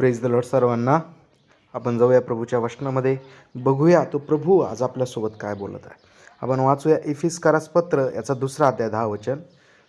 Praise the Lord सर्वांना. आपण जाऊया प्रभूच्या वचनामध्ये. बघूया तो प्रभू आज आपल्यासोबत काय बोलत आहे. आपण वाचूया इफिस्कारास पत्र याचा दुसरा अध्याय दहा वचन.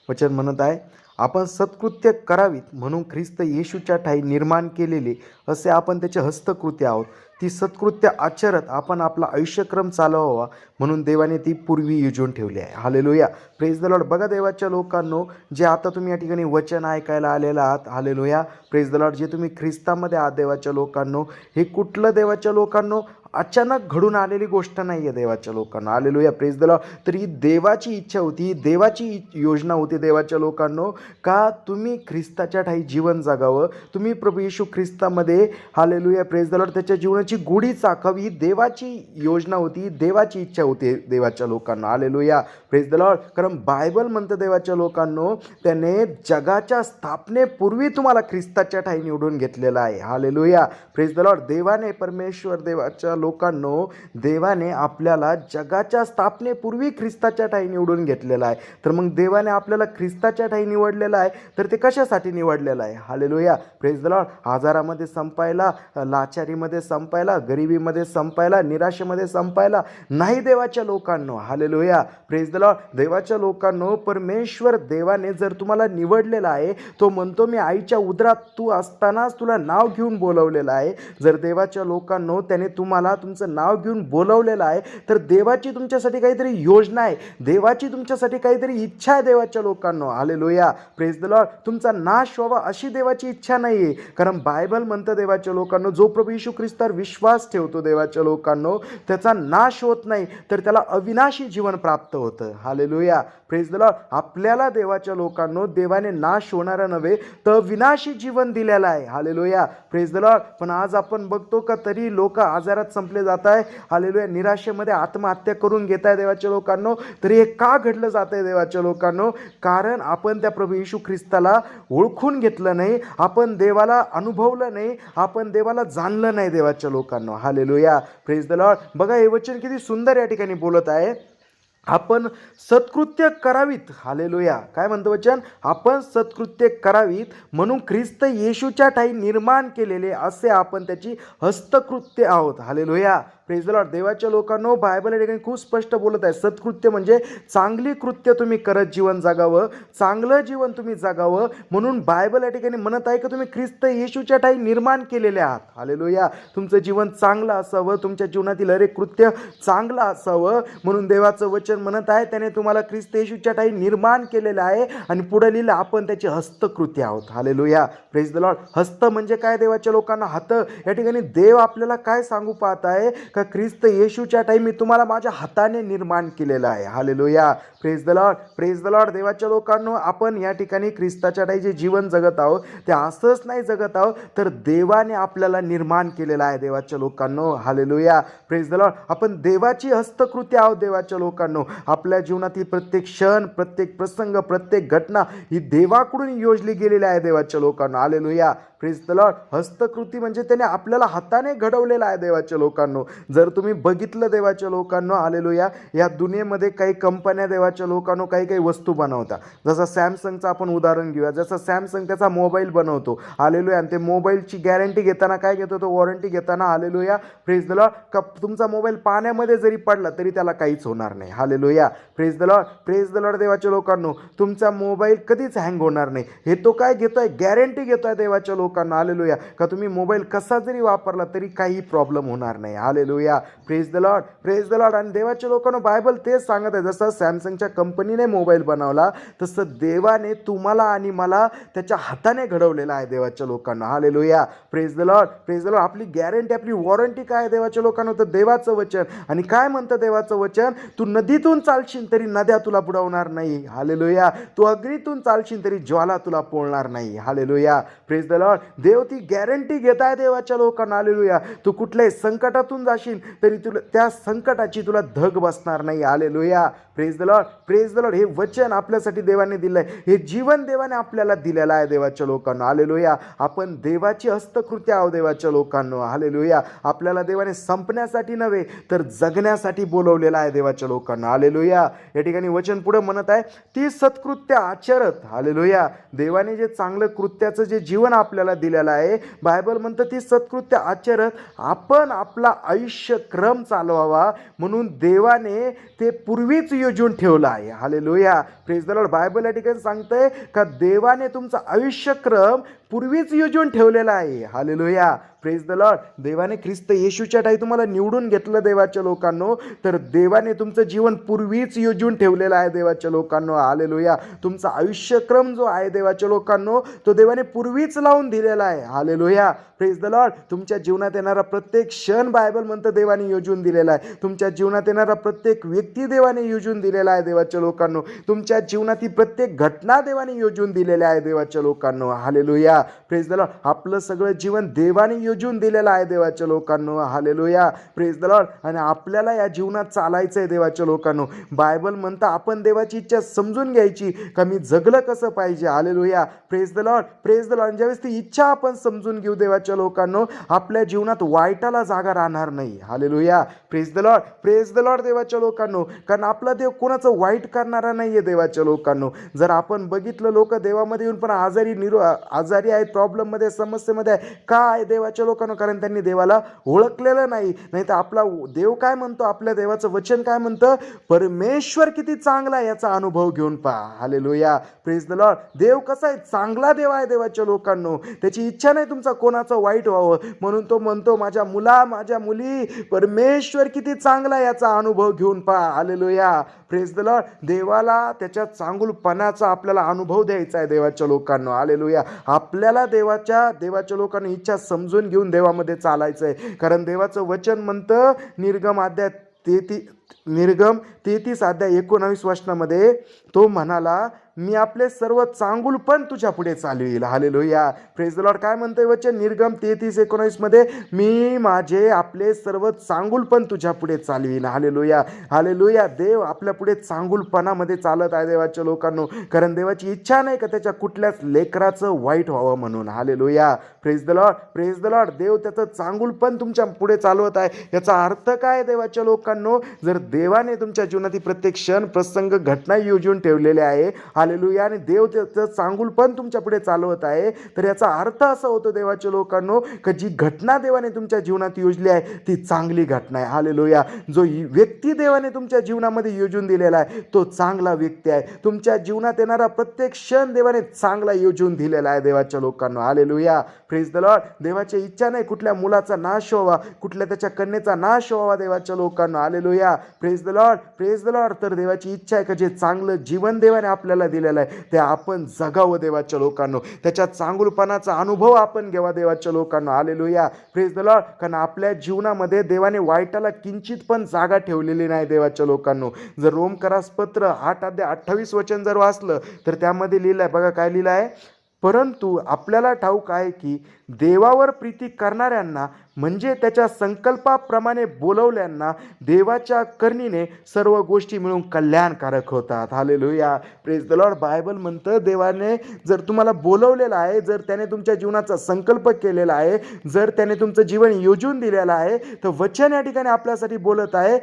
वचन म्हणत आहे आपण सत्कृत्य करावीत म्हणून ख्रिस्त येशूच्या ठाई निर्माण केलेले असे आपण त्याचे हस्तकृत्य आहोत. ती सत्कृत्य आचरत आपण आपला आयुष्यक्रम चालवावा म्हणून देवाने ती पूर्वी योजून ठेवली आहे. हालेलुया. प्रेज द लॉर्ड बघा देवाच्या लोकांनो जे आता तुम्ही या ठिकाणी वचन ऐकायला आलेला आहात हालेलुया. प्रेज द लॉर्ड जे तुम्ही ख्रिस्तामध्ये आहात देवाच्या लोकांनो हे कुठलं देवाच्या लोकांनो? अचानक घडून आलेली गोष्ट नाही आहे देवाच्या लोकांना. आलेलो या प्रेस दिला तरी देवाची इच्छा होती देवाची योजना होती देवाच्या लोकांनो का तुम्ही ख्रिस्ताच्या ठाई जीवन जगावं? तुम्ही प्रभू येशू ख्रिस्तामध्ये हालेलुया प्रेस दिला त्याच्या जीवनाची गुढी चाकावी ही देवाची योजना होती देवाची इच्छा होती देवाच्या लोकांना. आलेलो या प्रेस दिला कारण बायबल म्हणतं देवाच्या लोकांनो त्याने जगाच्या स्थापनेपूर्वी तुम्हाला ख्रिस्ताच्या ठाई निवडून घेतलेला आहे. हालेलुया प्रेस दिला देवाने परमेश्वर देवाच्या लोकांनो देवाने आपल्याला जगाच्या स्थापनेपूर्वी ख्रिस्ताच्या ठाई निवडून घेतलेलं आहे. तर मग देवाने आपल्याला ख्रिस्ताच्या ठाई निवडलेलं आहे तर ते कशासाठी निवडलेलं आहे? हालेलुया प्रेस द लॉर्ड आजारामध्ये संपायला लाचारीमध्ये संपायला गरिबीमध्ये संपायला निराशेमध्ये संपायला नाही देवाच्या लोकांनो. हालेलुया प्रेस द लॉर्ड देवाच्या लोकांनो परमेश्वर देवाने जर तुम्हाला निवडलेला आहे तो म्हणतो मी आईच्या उदरात तू असतानाच तुला नाव घेऊन बोलवलेलं आहे. जर देवाच्या लोकांनो त्याने तुम्हाला तुमचं नाव घेऊन बोलवलेलं आहे तर देवाची तुमच्यासाठी काहीतरी योजना आहे. देवाची तुमच्यासाठी काहीतरी इच्छा आहे देवाच्या लोकांना. आले लोया प्रेस द लॉर्ड तुमचा नाश व्हावा अशी देवाची इच्छा नाही आहे कारण बायबल म्हणतं देवाच्या लोकांना जो प्रभू यशू ख्रिस्तावर विश्वास ठेवतो देवाच्या लोकांना त्याचा नाश होत नाही तर त्याला अविनाशी जीवन प्राप्त होतं. हाले लोया प्रेस द लॉर्ड आपल्याला देवाच्या लोकांनो देवाने नाश होणारा नव्हे तर विनाशी जीवन दिलेलं आहे. हालेलोया प्रेस द लॉर्ड पण आज आपण बघतो का तरी लोक आजारात संपले जात आहे. हालेलुया. निराशेमध्ये आत्महत्या करून घेत आहे देवाच्या लोकांनो. तरी हे का घडलं जात आहे देवाच्या लोकांनो? कारण आपण त्या प्रभू येशू ख्रिस्ताला ओळखून घेतलं नाही. आपण देवाला अनुभवलं नाही. आपण देवाला जाणलं नाही देवाच्या लोकांनो. हालेलुया. प्रेस द लॉर्ड बघा हे वचन किती सुंदर या ठिकाणी बोलत आहे. आपण सत्कृत्य करावीत. हालेलुया. काय म्हणतो वचन? आपण सत्कृत्य करावीत म्हणून ख्रिस्त येशूच्या ठाई निर्माण केलेले असे आपण त्याची हस्तकृत्य आहोत. हालेलुया. प्रेज लॉर्ड देवाच्या लोकांनो बायबल या ठिकाणी खूप स्पष्ट बोलत आहे. सत्कृत्य म्हणजे चांगली कृत्य तुम्ही करत जीवन जगावं चांगलं जीवन तुम्ही जगावं म्हणून बायबल या ठिकाणी म्हणत आहे की तुम्ही ख्रिस्त येशूच्या ठाई निर्माण केलेले आहात. हालेलुया तुमचं जीवन चांगलं असावं तुमच्या जीवनातील हरेक कृत्य चांगलं असावं म्हणून देवाचं वचन म्हणत आहे त्याने तुम्हाला ख्रिस्त येशूच्या ठाई निर्माण केलेलं आहे आणि पुढे लिहिलं आपण त्याची हस्तकृती आहोत. हालेलुया प्रेज द लॉर्ड हस्त म्हणजे काय? देवाच्या लोकांना हात. या ठिकाणी देव आपल्याला काय सांगू पाहत आहे? का ख्रिस्त येशूच्या टाईम मी तुम्हाला माझ्या हाताने निर्माण केलेलं आहे. Hallelujah praise the Lord praise the Lord देवाच्या लोकांनो आपण या ठिकाणी ख्रिस्ताच्या टाई जे जीवन जगत आहोत ते असंच नाही जगत आहोत तर देवाने आपल्याला निर्माण केलेलं आहे देवाच्या लोकांनो. हालेलुया प्रेज द लॉर्ड आपण देवाची हस्तकृती आहोत देवाच्या लोकांनो. आपल्या जीवनातील प्रत्येक क्षण प्रत्येक प्रसंग प्रत्येक घटना ही देवाकडून योजली गेलेली आहे देवाच्या लोकांना. Hallelujah praise the Lord हस्तकृती म्हणजे त्याने आपल्याला हाताने घडवलेलं आहे देवाच्या लोकांनो. जर तुम्ही बघितलं देवाच्या लोकांनो आलेलो या या दुनियेमध्ये काही कंपन्या देवाच्या लोकांनो काही काही वस्तू बनवतात जसं सॅमसंगचं आपण उदाहरण घेऊया. जसं सॅमसंग त्याचा मोबाईल बनवतो. आलेलो आणि ते मोबाईलची गॅरंटी घेताना काय घेतो? तो वॉरंटी घेताना hallelujah praise the Lord का तुमचा मोबाईल पाण्यामध्ये जरी पडला तरी त्याला काहीच होणार नाही. Hallelujah praise the Lord praise the Lord देवाच्या लोकांनो. तुमचा मोबाईल कधीच हँग होणार नाही. हे तो काय घेतोय? गॅरंटी घेतोय देवाच्या लोक लोकांना आलेलोया का तुम्ही मोबाईल कसा जरी वापरला तरी काही प्रॉब्लेम होणार नाही. Hallelujah praise the Lord praise the Lord आणि देवाच्या लोकांना बायबल तेच सांगत आहे. जसं सॅमसंगच्या कंपनीने मोबाईल बनवला तसं देवाने तुम्हाला आणि मला त्याच्या हाताने घडवलेला आहे देवाच्या लोकांना. Hallelujah praise the Lord praise the Lord आपली गॅरंटी आपली वॉरंटी काय देवाच्या लोकांना? तर देवाचं वचन. आणि काय म्हणतं देवाचं वचन? तू नदीतून चालशील तरी नद्या तुला बुडवणार नाही. हालेलुया तू अग्नीतून चालशील तरी ज्वाला तुला पोळणार नाही. हालेलुया प्रेज द लॉर्ड देव ती गॅरंटी घेत आहे देवाच्या लोकांना. आलेलुया तू कुठल्याही संकटातून जाशील तरी तुला त्या संकटाची तुला धग बसणार नाही. Hallelujah praise the Lord praise the Lord हे वचन आपल्यासाठी देवाने दिलंय. हे जीवन देवाने आपल्याला दिलेलं आहे देवाच्या लोकांना. आलेलुया आपण देवाची हस्तकृती आहो देवाच्या लोकांना. आलेलुया आपल्याला देवाने संपण्यासाठी नव्हे तर जगण्यासाठी बोलवलेलं आहे देवाच्या लोकांना. आलेलुया या ठिकाणी वचन पुढे म्हणत आहे ती सत्कृत्य आचरत. आलेलुया देवाने जे चांगलं कृत्याचं जे जीवन आपल्याला आपल्याला दिलेला आहे. बायबल म्हणतं ती सत्कृत्य आचरत आपण आपला आयुष्यक्रम चालवावा म्हणून देवाने ते पूर्वीच योजून ठेवलं आहे. हाले लोया प्रेस बायबल या ठिकाणी सांगतंय का देवाने तुमचा आयुष्यक्रम पूर्वीच योजून ठेवलेला आहे. हाले लोया प्रेज द लॉर्ड देवाने ख्रिस्त येशूच्या ठाई तुम्हाला निवडून घेतलं देवाच्या लोकांनो. तर देवाने तुमचं जीवन पूर्वीच योजून ठेवलेलं आहे देवाच्या लोकांनो. आलेलोया तुमचा आयुष्यक्रम जो आहे देवाच्या लोकांनो तो देवाने पूर्वीच लावून दिलेला आहे. हाले प्रेज द लॉर्ड तुमच्या जीवनात येणारा प्रत्येक क्षण बायबल म्हणतं देवाने योजून दिलेला आहे. तुमच्या जीवनात येणारा प्रत्येक व्यक्ती देवाने योजून दिलेला आहे देवाच्या लोकांनो. तुमच्या जीवनातील प्रत्येक घटना देवाने योजून दिलेल्या आहे देवाच्या लोकांनो. हालेलुया प्रेज द लॉर्ड आपलं सगळं जीवन देवाने योजून दिलेलं आहे देवाच्या लोकांनो. हालेलुया प्रेज द लॉर्ड आणि आपल्याला या जीवनात चालायचं आहे देवाच्या लोकांनो. बायबल म्हणतं आपण देवाची इच्छा समजून घ्यायची का मी जगलं कसं पाहिजे? Hallelujah praise the Lord praise the Lord ज्यावेळेस ती इच्छा आपण समजून घेऊ देवाच्या लोकांनो आपल्या जीवनात वाईटाला जागा राहणार नाही. Hallelujah praise the Lord praise the Lord देवाच्या लोकांनो. कारण आपला देव कोणाचं वाईट करणारा नाही आहे देवाच्या लोकांनो. जर आपण बघितलं लोक देवामध्ये येऊन पण आजारी निरो आजारी आहेत प्रॉब्लेममध्ये समस्येमध्ये आहे काय देवाच्या देवाच्या लोकांना कारण त्यांनी देवाला ओळखलेलं नाही. नाही तर आपला देव काय म्हणतो? आपल्या देवाचं वचन काय म्हणतं? परमेश्वर किती चांगला आहे याचा अनुभव घेऊन पहा. हालेलुया प्रेज द लॉर्ड देव कसा आहे? चांगला देव आहे देवाच्या लोकांनो. त्याची इच्छा नाही तुमचा कोणाचं वाईट व्हावं. म्हणून तो म्हणतो माझ्या मुला माझ्या मुली परमेश्वर किती चांगला याचा अनुभव घेऊन पहा. हालेलुया प्रेज द लॉर्ड देवाला त्याच्या चांगुलपणाचा आपल्याला अनुभव द्यायचा आहे देवाच्या लोकांना. या आपल्याला देवाच्या देवाच्या लोकांना इच्छा समजून घेऊन देवामध्ये चालायचं आहे कारण देवाचं वचन म्हणतं निर्गम अध्याय तेहती निर्गम तेहतीस अध्याय एकोणावीस वचनामध्ये तो म्हणाला मी आपले सर्व चांगुलपण तुझ्या पुढे चालवील. हालेलुया या द लॉर्ड काय म्हणतोय वचन? निर्गम तेहतीस एकोणावीसमध्ये मी माझे आपले सर्व चांगुलपण तुझ्या पुढे चालवील हालेलुया हालेलुया देव आपल्या पुढे चांगुलपणामध्ये चालत आहे देवाच्या लोकांनो. कारण देवाची इच्छा नाही का त्याच्या कुठल्याच लेकराचं वाईट व्हावं म्हणून. Hallelujah praise the Lord praise the Lord देव त्याचं चांगुलपण तुमच्यापुढे चालवत आहे. याचा अर्थ काय देवाच्या लोकांनो? जर देवाने तुमच्या जीवनातील प्रत्येक क्षण प्रसंग घटना योजून ठेवलेले आहे. हालेलुया आणि देव त्याचं चांगुलपण तुमच्यापुढे चालवत आहे. तर याचा अर्थ असा होतो देवाच्या लोकांनो का जी घटना देवाने तुमच्या जीवनात योजली आहे ती चांगली घटना आहे. हालेलुया जो व्यक्ती देवाने तुमच्या जीवनामध्ये योजून दिलेला आहे तो चांगला व्यक्ती आहे. तुमच्या जीवनात येणारा प्रत्येक क्षण देवाने चांगला योजून दिलेला आहे देवाच्या लोकांना. हालेलुया प्रेस द लॉर्ड देवाची इच्छा नाही कुठल्या मुलाचा नाश व्हावा कुठल्या त्याच्या कन्येचा नाश व्हावा देवाच्या लोकांना. Hallelujah praise the Lord praise the Lord तर देवाची इच्छा आहे का जे चांगलं जीवन देवाने आपल्याला दिलेलं आहे ते आपण जगावं देवाच्या लोकांनो. त्याच्या चांगुलपणाचा अनुभव आपण घ्यावा देवाच्या लोकांना. आलेलो या द लॉर्ड कारण आपल्या जीवनामध्ये देवाने वाईटाला किंचित पण जागा ठेवलेली नाही देवाच्या लोकांनो. जर रोमकरास पत्र आठ अध्याय अठ्ठावीस वचन जर वाचलं तर त्यामध्ये लिहिलं आहे बघा काय लिहिलं आहे परंतु आपल्याला ठाऊक आहे की देवावर प्रीती करणाऱ्यांना म्हणजे त्याच्या संकल्पाप्रमाणे बोलवल्यांना देवाच्या करणीने सर्व गोष्टी मिळून कल्याणकारक होतात. Hallelujah praise the Lord Bible म्हणतं देवाने जर तुम्हाला बोलवलेलं आहे जर त्याने तुमच्या जीवनाचा संकल्प केलेला आहे जर त्याने तुमचं जीवन योजून दिलेलं आहे तर वचन या ठिकाणी आपल्यासाठी बोलत आहे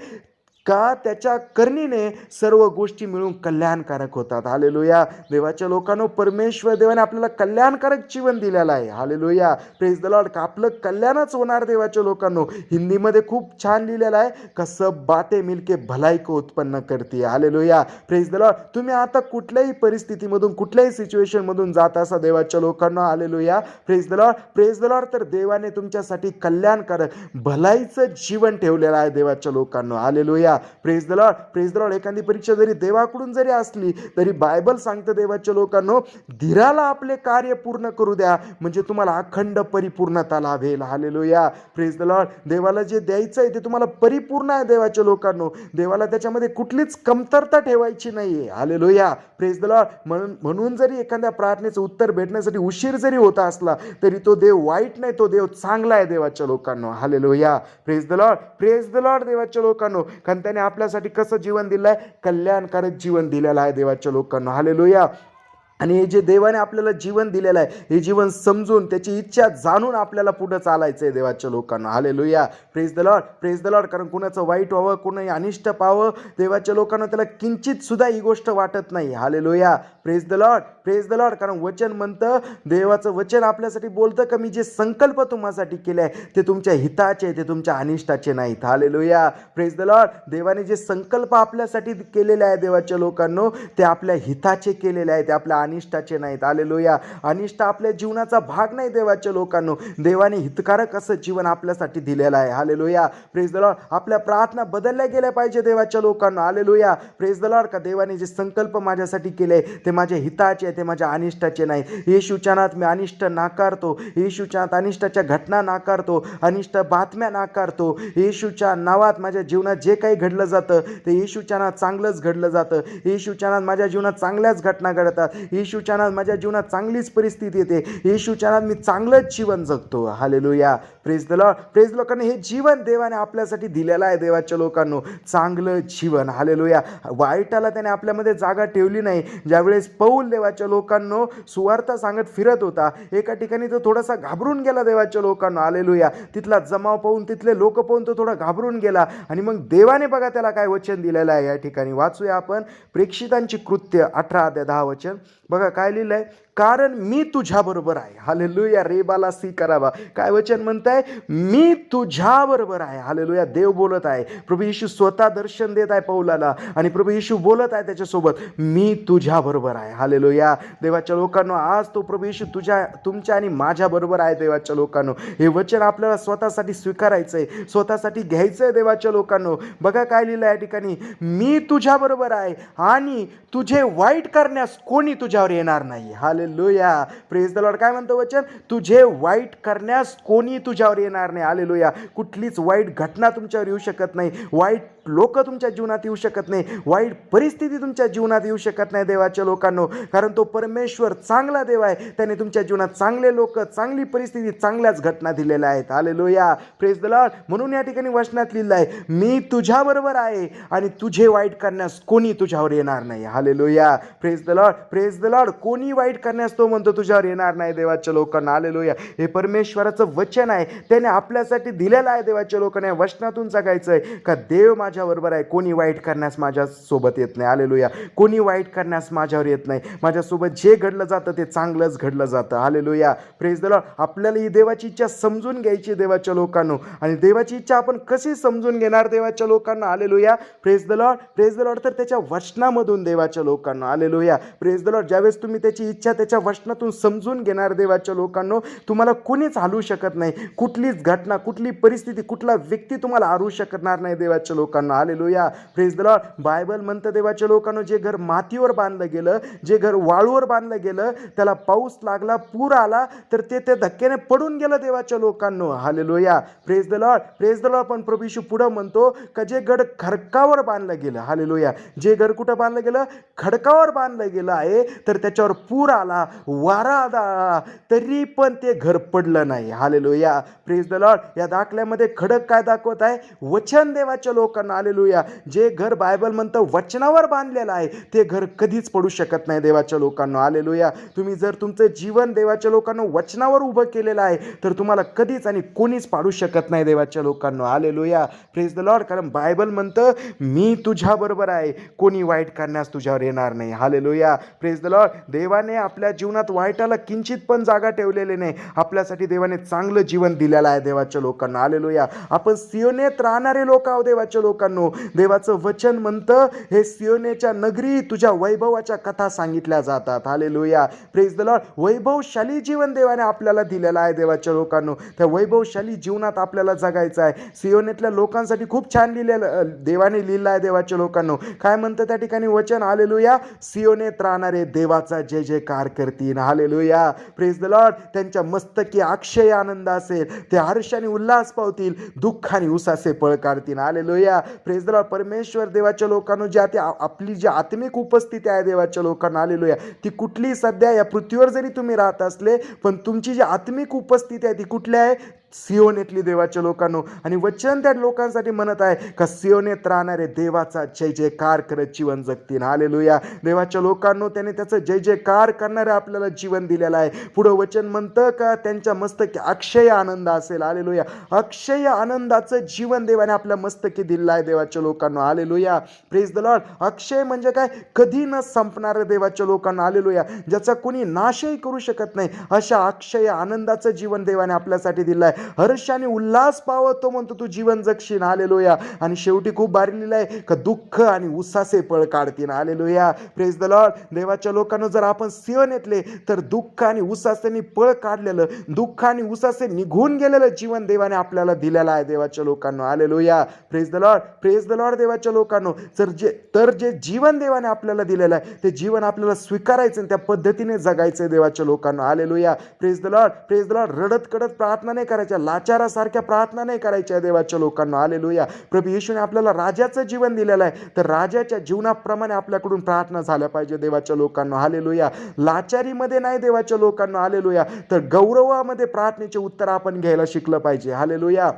का त्याच्या करणीने सर्व गोष्टी मिळून कल्याणकारक होतात. हालेलुया देवाच्या लोकांनो परमेश्वर देवाने आपल्याला कल्याणकारक जीवन दिलेलं आहे. हालेलुया प्रेस द लॉर्ड का आपलं कल्याणच होणार देवाच्या लोकांनो. हिंदीमध्ये खूप छान लिहिलेलं आहे का सब बाते मिलके भलाई को उत्पन्न करते हालेलुया प्रेस द लॉर्ड तुम्ही आता कुठल्याही परिस्थितीमधून कुठल्याही सिच्युएशनमधून जात असा देवाच्या लोकांना hallelujah praise the Lord praise the Lord तर देवाने तुमच्यासाठी कल्याणकारक भलाईचं जीवन ठेवलेलं आहे देवाच्या लोकांना. Hallelujah praise the Lord praise the Lord एखादी परीक्षा जरी देवाकडून जरी असली तरी बायबल सांगतं देवाच्या लोकांनो धीराला आपले कार्य पूर्ण करू द्या. म्हणजे तुम्हाला अखंड परिपूर्णता लाभेल. हालेलुया प्रेज द लॉर्ड देवाला जे द्यायचं आहे ते तुम्हाला परिपूर्ण आहे देवाच्या लोकांनो. देवाला त्याच्यामध्ये कुठलीच कमतरता ठेवायची नाही आहे हालेलुया प्रेज द लॉर्ड म्हणून म्हणून जरी एखाद्या प्रार्थनेचं उत्तर भेटण्यासाठी उशीर जरी होता असला तरी तो देव वाईट नाही तो देव चांगला आहे देवाच्या लोकांनो. Hallelujah praise the Lord praise the Lord देवाच्या लोकांनो. कारण आणि त्याने आपल्यासाठी कसं जीवन दिलं आहे कल्याणकारक जीवन दिलेलं आहे देवाच्या लोकांना. हालेलुया आणि हे जे देवाने आपल्याला जीवन दिलेलं आहे हे जीवन समजून त्याची इच्छा जाणून आपल्याला पुढं चालायचं आहे देवाच्या लोकांना. Hallelujah praise the Lord praise the Lord कारण कुणाचं वाईट व्हावं कुणाही अनिष्ट पाहावं देवाच्या लोकांना त्याला किंचित सुद्धा ही गोष्ट वाटत नाही. Hallelujah praise the Lord praise the Lord कारण वचन म्हणतं देवाचं वचन आपल्यासाठी बोलतं का मी जे संकल्प तुम्हासाठी केले आहे ते तुमच्या हिताचे ते तुमच्या अनिष्टाचे नाहीत. हाले लुया प्रेज द लॉर्ड देवाने जे संकल्प आपल्यासाठी केलेले आहे देवाच्या लोकांनो ते आपल्या हिताचे केलेले आहे ते आपल्या अनिष्टाचे नाहीत. आलेलो या अनिष्ट आपल्या जीवनाचा भाग नाही देवाच्या लोकांनो. देवाने हितकारक असं जीवन आपल्यासाठी दिलेलं आहे. हाले लोया प्रेज दलॉर आपल्या प्रार्थना बदलल्या गेल्या पाहिजे देवाच्या लोकांना. आले लोया प्रेज दलॉर का देवाने जे संकल्प माझ्यासाठी केले ते माझ्या हिताचे ते माझ्या अनिष्टाचे नाही. येशूच्या नात मी अनिष्ट नाकारतो. येशूच्या नात अनिष्टाच्या घटना नाकारतो. अनिष्ट बातम्या नाकारतो. येशूच्या नावात माझ्या जीवनात जे काही घडलं जातं ते येशूच्या नात चांगलंच घडलं जातं. येशूच्या नात माझ्या जीवनात चांगल्याच घटना घडतात. येशूच्या माझ्या जीवनात चांगलीच परिस्थिती येते. येशूच्या मी चांगलंच जीवन जगतो. Hallelujah praise the Lord praise लोकांना हे जीवन देवाने आपल्यासाठी दिलेलं आहे देवाच्या लोकांनो. चांगलं जीवन. हालेलुया वाईटाला त्याने आपल्यामध्ये जागा ठेवली नाही. ज्यावेळेस पौल देवाच्या लोकांनो सुवार्ता सांगत फिरत होता एका ठिकाणी तो थोडासा घाबरून गेला देवाच्या लोकांना. आलेलुया तिथला जमाव पाहून तिथले लोक पाहून तो थोडा घाबरून गेला. आणि मग देवाने बघा त्याला काय वचन दिलेलं आहे. या ठिकाणी वाचूया आपण प्रेक्षितांची कृत्य अठरा ते दहा वचन. बघा काय लिहिलं आहे कारण मी तुझ्याबरोबर आहे. हालेलुया रेबाला सी करावा. काय वचन म्हणताय? मी तुझ्याबरोबर आहे. हालेलुया देव बोलत आहे. प्रभू येशू स्वतः दर्शन देत आहे पौलाला. आणि प्रभू येशू बोलत आहे त्याच्यासोबत मी तुझ्याबरोबर आहे. हालेलुया देवाच्या लोकांनो आज तो प्रभू येशू तुझ्या तुमच्या आणि माझ्याबरोबर आहे देवाच्या लोकांनो. हे वचन आपल्याला स्वतःसाठी स्वीकारायचं आहे स्वतःसाठी घ्यायचं आहे देवाच्या लोकांनो. बघा काय लिहिलं या ठिकाणी? मी तुझ्याबरोबर आहे आणि तुझे वाईट करण्यास कोणी तुझ्या तुझ्यावर येणार नाही hallelujah praise the Lord काय म्हणतो वचन? तुझे वाईट करण्यास कोणी तुझ्यावर येणार नाही. आले लोया कुठलीच वाईट घटना तुमच्यावर येऊ शकत नाही. वाईट लोक तुमच्या जीवनात येऊ शकत नाही. वाईट परिस्थिती तुमच्या जीवनात येऊ शकत नाही देवाच्या लोकांनो. कारण तो परमेश्वर चांगला देव आहे. त्याने तुमच्या जीवनात चांगले लोक चांगली परिस्थिती चांगल्याच घटना दिलेल्या आहेत. आले लोया प्रेज द लॉर्ड म्हणून या ठिकाणी वचनात लिहिलं आहे मी तुझ्याबरोबर आहे आणि तुझे वाईट करण्यास कोणी तुझ्यावर येणार नाही. Hallelujah praise the Lord praise the Lord कोणी वाईट करण्यास तो म्हणतो तुझ्यावर येणार नाही देवाच्या लोकांना. आलेलो या हे परमेश्वराचं वचन आहे. त्याने आपल्यासाठी दिलेलं आहे देवाच्या लोकांना. या वचनातून जगायचं आहे का देव माझ्याबरोबर आहे? कोणी वाईट करण्यास माझ्यासोबत येत नाही. आलेलो या कोणी वाईट करण्यास माझ्यावर येत नाही. माझ्यासोबत जे घडलं जातं ते चांगलंच घडलं जातं. आलेलो या प्रेज द लॉर्ड आपल्याला ही देवाची इच्छा समजून घ्यायची देवाच्या लोकांनो. आणि देवाची इच्छा आपण कशी समजून घेणार देवाच्या लोकांना? Hallelujah praise the Lord praise the Lord तर त्याच्या वचनामधून देवाच्या लोकांना. Hallelujah praise the Lord ज्यावेळेस तुम्ही त्याची इच्छा त्याच्या वचनातून समजून घेणार देवाच्या लोकांनो तुम्हाला कोणीच हलवू शकत नाही. कुठलीच घटना कुठली परिस्थिती कुठला व्यक्ती तुम्हाला हरवू शकणार नाही देवाच्या लोकांना. आलेलो या फ्रेज द लॉर्ड बायबल म्हणतं देवाच्या लोकांनो जे घर मातीवर बांधलं गेलं जे घर वाळूवर बांधलं गेलं त्याला पाऊस लागला पूर आला तर ते ते धक्क्याने पडून गेलं देवाच्या लोकांनो. Hallelujah praise the Lord praise the Lord पण प्रभू पुढं म्हणतो का जे गड खडकावर बांधलं गेलं. हाले या जे घर कुठं बांधलं गेलं? खडकावर बांधलं गेलं आहे. तर त्याच्यावर पूर आला वारा आला. तरी पण ते घर पडलं नाही. हाले या प्रेज द लॉर्ड या दाखल्यामध्ये खडक काय दाखवत आहे? वचन देवाच्या लोकांना. आलेलुया जे घर बायबल म्हणतं वचनावर बांधलेलं आहे ते घर कधीच पडू शकत नाही देवाच्या लोकांना. आलेलुया तुम्ही जर तुमचं जीवन देवाच्या लोकांना वचनावर उभं केलेलं आहे तर तुम्हाला कधीच आणि कोणीच पाडू शकत नाही देवाच्या लोकांना. आलेलुया प्रेज द लॉर्ड कारण बायबल म्हणतं मी तुझ्याबरोबर आहे. कोणी वाईट करण्यास तुझ्यावर येणार नाही. हालेलुया प्रेज द लॉर्ड देवाने आपल्या जीवनात वाईटाला किंचित पण जागा ठेवलेली नाही. आपल्यासाठी देवाने चांगलं जीवन दिलेलं आहे देवाच्या लोकांना. आलेलुया आपण सियोनेत राहणारे लोक आहो देवाच्या लोकांनो. देवाचं वचन म्हणतं हे सियोनेच्या नगरी तुझ्या वैभवाच्या कथा सांगितल्या जातात. हालेलुया. प्रेज द लॉर्ड वैभवशाली जीवन देवाने आपल्याला दिलेलं आहे देवाच्या लोकांनो. त्या वैभवशाली जीवनात आपल्याला जगायचं आहे. सियोनेतल्या लोकांसाठी खूप छान लिहिलेलं देवाने लिहिलं आहे देवाच्या लोकांनो. काय म्हणतं त्या ठिकाणी? वचन. हालेलुया. सियोनेत राहणारे देवाचा जय जयकार करतील. हालेलुया प्रेज द लॉर्ड त्यांच्या मस्तकी अक्षय आनंद असेल. ते हर्षाने उल्हास पावतील. दुःखाने उसासे पळ काढतील. आले लोया प्रेज द लॉर्ड परमेश्वर देवाच्या लोकांना ज्या ते आपली जी आत्मिक उपस्थिती आहे देवाच्या लोकांना आलेलो आहे ती कुठली सध्या या पृथ्वीवर जरी तुम्ही राहत असले पण तुमची जी आत्मिक उपस्थिती आहे ती कुठली आहे? सियोनेतली देवाच्या लोकांनो आणि वचन त्या लोकांसाठी म्हणत आहे का सियोनेत राहणारे देवाचा जय जयकार करत जीवन जगतील. हालेलुया. देवाच्या लोकांनो त्याने त्याचं जय जयकार करणारे आपल्याला जीवन दिलेलं आहे. पुढं वचन म्हणतं का त्यांच्या मस्तकी अक्षय आनंद असेल. आलेलुया अक्षय आनंदाचं जीवन देवाने आपल्या मस्तकी दिलेलं आहे देवाच्या लोकांना. आलेलुया प्रेज द लॉर्ड अक्षय म्हणजे काय? कधी न संपणारं देवाच्या लोकांना. आलेलुया ज्याचा कोणी नाशही करू शकत नाही अशा अक्षय आनंदाचं जीवन देवाने आपल्यासाठी दिलं आहे. हर्ष आणि उल्हास पावत तो म्हणतो तू जीवन जगशील आलेलोया आणि शेवटी खूप भारी लिहिलं आहे का दुःख आणि उसासे पळ काढतील या प्रेज द लॉर्ड देवाच्या लोकांना जर आपण सिवन येतले तर दुःख आणि उसासेनी पळ काढलेलं दुःख आणि उसासे निघून गेलेलं जीवन देवाने आपल्याला दिलेलं आहे देवाच्या लोकांना. Hallelujah. Praise the Lord praise the Lord देवाच्या लोकांनो. जर जे तर जे जीवन देवाने आपल्याला दिलेलं आहे ते जीवन आपल्याला स्वीकारायचं आणि त्या पद्धतीने जगायचं आहे देवाच्या लोकांना. Hallelujah. Praise the Lord praise the Lord रडत कडत प्रार्थना नाही करायच्या लाचारासारख्या प्रार्थना नाही करायच्या देवाच्या लोकांना. हालेलुया प्रभू येशूने आपल्याला राजाचं जीवन दिलेलं आहे. तर राजाच्या जीवनाप्रमाणे आपल्याकडून प्रार्थना झाल्या पाहिजे देवाच्या लोकांना. हालेलुया लाचारीमध्ये नाही देवाच्या लोकांना. हालेलुया तर गौरवामध्ये प्रार्थनेचे उत्तर आपण घ्यायला शिकलं पाहिजे. Hallelujah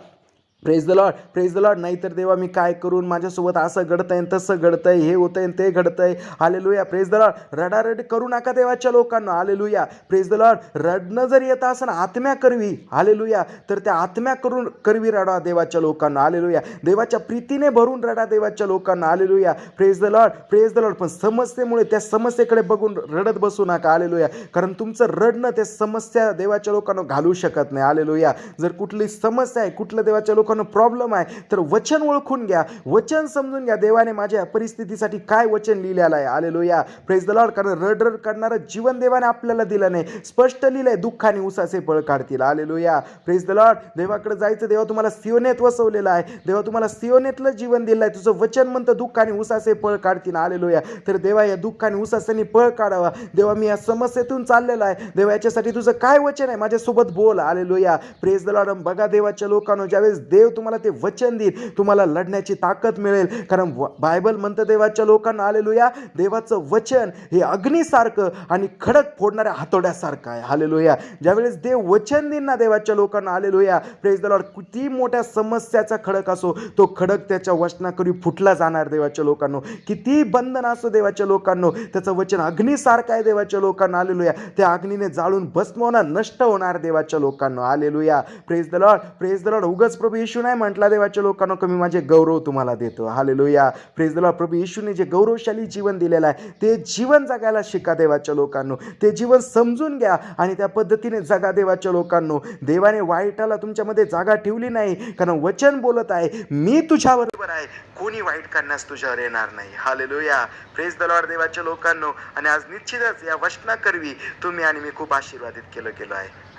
praise the Lord praise the Lord नाहीतर देवा मी काय करून माझ्यासोबत असं घडतंय तसं घडतंय हे होतंय आणि ते आहे हालेलुया प्रेज द लॉर्ड रडारड करू नका देवाच्या लोकांना. हालेलुया प्रेज द लॉर्ड रडणं जर येत असं आत्म्या करवी. हालेलुया तर त्या आत्म्या करून करवी रडा देवाच्या लोकांना. आलेलुया देवाच्या प्रीतीने भरून रडा देवाच्या लोकांना. Hallelujah praise the Lord praise the Lord पण समस्येमुळे त्या समस्येकडे बघून रडत बसू नका. आलेलुया कारण तुमचं रडणं ते समस्या देवाच्या लोकांना घालू शकत नाही. आलेलुया जर कुठली समस्या आहे कुठलं देवाच्या लोक लोकांना प्रॉब्लेम आहे तर वचन ओळखून घ्या. वचन समजून घ्या. देवाने माझ्या परिस्थितीसाठी काय वचन लिहिलेलं आहे? आलेलो प्रेज द लॉर्ड कारण रड रड करणारं जीवन देवाने आपल्याला दिलं नाही. स्पष्ट लिहिलंय दुःख आणि उसाचे पळ काढतील. आलेलो या प्रेज द लॉर्ड देवाकडे जायचं देवा तुम्हाला सिओनेत वसवलेलं आहे. देवा तुम्हाला सिओनेतलं जीवन दिलं आहे तुझं वचन म्हणतं दुःख आणि उसाचे पळ काढतील. आलेलो या तर देवा या दुःख आणि उसासाने पळ काढावा. देवा मी या समस्येतून चाललेला आहे. देवा याच्यासाठी तुझं काय वचन आहे? माझ्यासोबत बोल. आलेलो या प्रेज द लॉर्ड बघा देवाच्या लोकांनो ज्यावेळेस देव देव तुम्हाला ते वचन देईल. तुम्हाला लढण्याची ताकद मिळेल. कारण बायबल म्हणतं देवाच्या लोकांना आलेलो या देवाचं वचन हे अग्नीसारखं आणि खडक फोडणाऱ्या हातोड्यासारखं आहे. हालेलो या ज्यावेळेस देव वचन देईन ना देवाच्या लोकांना आलेलो या प्रेज द किती मोठ्या समस्याचा खडक असो तो खडक त्याच्या वचनाकरी फुटला जाणार देवाच्या लोकांनो. किती बंधन असो देवाच्या लोकांनो त्याचं वचन अग्नीसारखं आहे देवाच्या लोकांना. आलेलो या त्या अग्नीने जाळून भस्म होणार नष्ट होणार देवाच्या लोकांना. Hallelujah praise the praise the उगच प्रभू येशू नाही म्हटला देवाच्या लोकांना कमी माझे गौरव तुम्हाला देतो. हालेलुया प्रेज द प्रभू येशूने जे गौरवशाली जीवन दिलेलं आहे ते जीवन जगायला शिका देवाच्या लोकांनो. ते जीवन समजून घ्या आणि त्या पद्धतीने जगा देवाच्या लोकांनो. देवाने वाईटाला तुमच्यामध्ये जागा ठेवली नाही कारण वचन बोलत आहे मी तुझ्या बरोबर आहे कोणी वाईट करण्यास तुझ्यावर येणार नाही. हालेलुया प्रेज दलवार देवाच्या लोकांनो. आणि आज निश्चितच या वचना करवी तुम्ही आणि मी खूप आशीर्वादित केलं गेलो आहे.